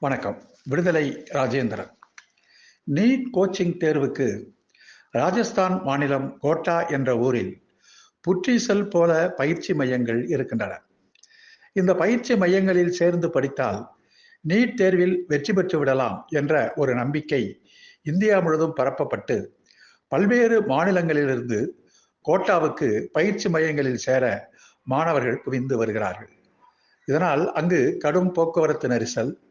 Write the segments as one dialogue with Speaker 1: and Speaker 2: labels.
Speaker 1: வணக்கம். விடுதலை Rajendran. NEET coaching தேர்வுக்கு ராஜஸ்தான் மாநிலம் கோட்டா என்ற ஊரில் புற்றீசல் போல பயிற்சி மையங்கள் இருக்கின்றன. இந்த பயிற்சி மையங்களில் சேர்ந்து படித்தால் நீட் தேர்வில் வெற்றி பெற்று விடலாம் என்ற ஒரு நம்பிக்கை இந்தியா முழுவதும் பரப்பப்பட்டு பல்வேறு மாநிலங்களிலிருந்து கோட்டாவுக்கு பயிற்சி மையங்களில் சேர மாணவர்கள் குவிந்து வருகிறார்கள். இதனால் அங்கு கடும் போக்குவரத்து நெரிசல்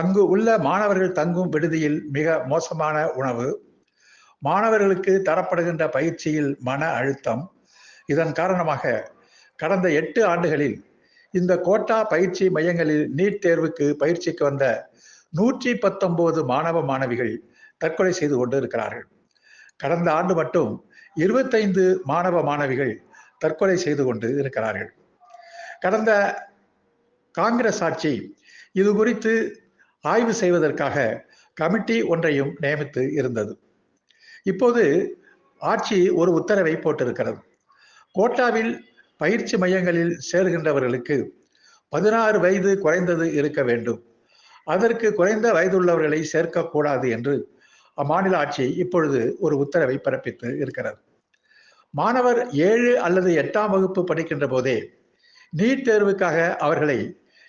Speaker 1: அங்கு உள்ள மாணவர்கள் தங்கும் விடுதியில் மிக மோசமான உணவு. மாணவர்களுக்கு தரப்படுகின்ற பயிற்சியில் மன அழுத்தம். இதன் காரணமாக கடந்த எட்டு ஆண்டுகளில் இந்த கோட்டா பயிற்சி மையங்களில் நீட் தேர்வுக்கு பயிற்சிக்கு வந்த நூற்றி பத்தொன்பது மாணவ மாணவிகள் தற்கொலை செய்து கொண்டு இருக்கிறார்கள். கடந்த ஆண்டு மட்டும் இருபத்தைந்து மாணவ மாணவிகள் தற்கொலை செய்து கொண்டு இருக்கிறார்கள். கடந்த காங்கிரஸ் ஆட்சி இது குறித்து ஆய்வு செய்வதற்காக கமிட்டி ஒன்றையும் நியமித்து இருந்தது. இப்போது ஆட்சி ஒரு உத்தரவை போட்டிருக்கிறது. கோட்டாவில் பயிற்சி மையங்களில் சேருகின்றவர்களுக்கு பதினாறு வயது குறைந்தது இருக்க வேண்டும். அதற்கு குறைந்த வயதுள்ளவர்களை சேர்க்கக்கூடாது என்று அம்மாநில ஆட்சி இப்பொழுது ஒரு உத்தரவை பிறப்பித்து இருக்கிறது. மாணவர் ஏழு அல்லது எட்டாம் வகுப்பு படிக்கின்ற போதே நீட் தேர்வுக்காக அவர்களை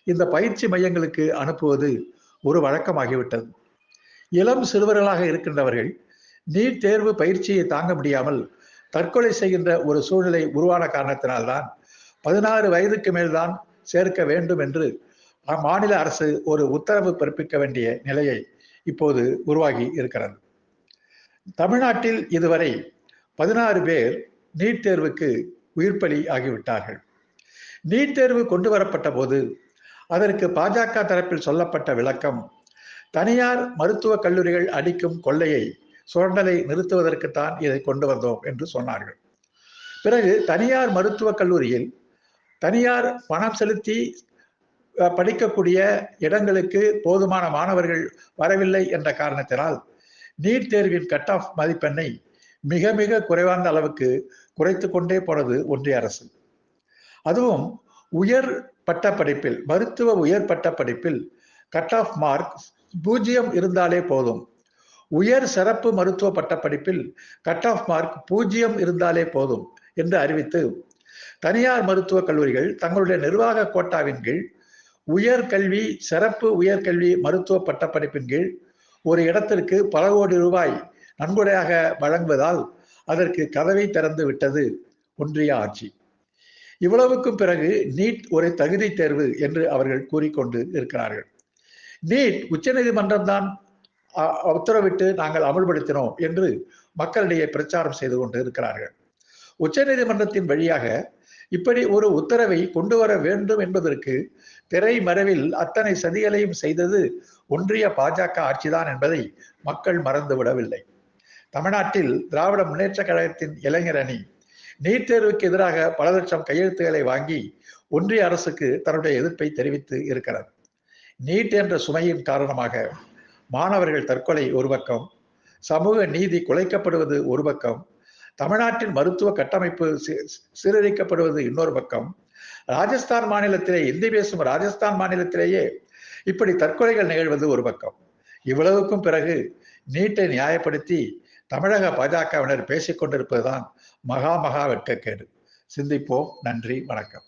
Speaker 1: இந்த பயிற்சி மையங்களுக்கு அனுப்புவது ஒரு வழக்கமாகிவிட்டது. இளம் சிறுவர்களாக இருக்கின்றவர்கள் நீட் தேர்வு பயிற்சியை தாங்க முடியாமல் தற்கொலை செய்கின்ற ஒரு சூழ்நிலை உருவான காரணத்தினால்தான் பதினாறு வயதுக்கு மேல்தான் சேர்க்க வேண்டும் என்று மாநில அரசு ஒரு உத்தரவு பிறப்பிக்க வேண்டிய நிலையை இப்போது உருவாகி இருக்கிறது. தமிழ்நாட்டில் இதுவரை பதினாறு பேர் நீட் தேர்வுக்கு உயிர்ப்பலி ஆகிவிட்டார்கள். நீட் தேர்வு கொண்டு வரப்பட்ட போது அதற்கு பாஜக தரப்பில் சொல்லப்பட்ட விளக்கம் தனியார் மருத்துவக் கல்லூரிகள் அடிக்கும் கொள்ளையை சுரண்டலை நிறுத்துவதற்குத்தான் இதை கொண்டு வந்தோம் என்று சொன்னார்கள். பிறகு தனியார் மருத்துவக் கல்லூரியில் தனியார் பணம் செலுத்தி படிக்கக்கூடிய இடங்களுக்கு போதுமான மாணவர்கள் வரவில்லை என்ற காரணத்தினால் நீட் தேர்வின் கட் ஆஃப் மதிப்பெண்ணை மிக மிக குறைவான அளவுக்கு குறைத்து கொண்டே போனது ஒன்றிய அரசு. அதுவும் உயர் பட்டப்படிப்பில் மருத்துவ உயர் பட்டப்படிப்பில் கட் ஆஃப் மார்க் பூஜ்ஜியம் இருந்தாலே போதும். உயர் சிறப்பு மருத்துவ பட்டப்படிப்பில் கட் ஆஃப் மார்க் பூஜ்ஜியம் இருந்தாலே போதும் என்று அறிவித்து தனியார் மருத்துவக் கல்லூரிகள் தங்களுடைய நிர்வாக கோட்டாவின் கீழ் உயர் கல்வி சிறப்பு உயர்கல்வி மருத்துவ பட்டப்படிப்பின் கீழ் ஒரு இடத்திற்கு பல கோடி ரூபாய் நன்கொடையாக வழங்குவதால் அதற்கு கதவை திறந்து விட்டது ஒன்றிய ஆட்சி. இவ்வளவுக்கும் பிறகு நீட் ஒரு தகுதி தேர்வு என்று அவர்கள் கூறிக்கொண்டு இருக்கிறார்கள். நீட் உச்சநீதிமன்றம் தான் உத்தரவிட்டு நாங்கள் அமல்படுத்தினோம் என்று மக்களிடையே பிரச்சாரம் செய்து கொண்டு இருக்கிறார்கள். உச்சநீதிமன்றத்தின் வழியாக இப்படி ஒரு உத்தரவை கொண்டு வர வேண்டும் என்பதற்கு திரைமறைவில் அத்தனை சதிகளையும் செய்தது ஒன்றிய பாஜக ஆட்சிதான் என்பதை மக்கள் மறந்துவிடவில்லை. தமிழ்நாட்டில் திராவிட முன்னேற்ற கழகத்தின் இளைஞர் அணி நீட் தேர்வுக்கு எதிராக பல லட்சம் கையெழுத்துக்களை வாங்கி ஒன்றிய அரசுக்கு தன்னுடைய எதிர்ப்பை தெரிவித்து இருக்கிறது நீட் என்ற சுமையின் காரணமாக மாணவர்கள் தற்கொலை ஒரு பக்கம் சமூக நீதி குலைக்கப்படுவது ஒரு பக்கம் தமிழ்நாட்டின் மருத்துவ கட்டமைப்பு சீரழிக்கப்படுவது இன்னொரு பக்கம் ராஜஸ்தான் மாநிலத்திலே இந்தி பேசும் ராஜஸ்தான் மாநிலத்திலேயே இப்படி தற்கொலைகள் நிகழ்வது ஒரு பக்கம். இவ்வளவுக்கும் பிறகு நீட்டை நியாயப்படுத்தி தமிழக பாஜகவினர் பேசிக்கொண்டிருப்பதுதான் மகா மகா வெட்கக்கேடு. சிந்திப்போம். நன்றி. வணக்கம்.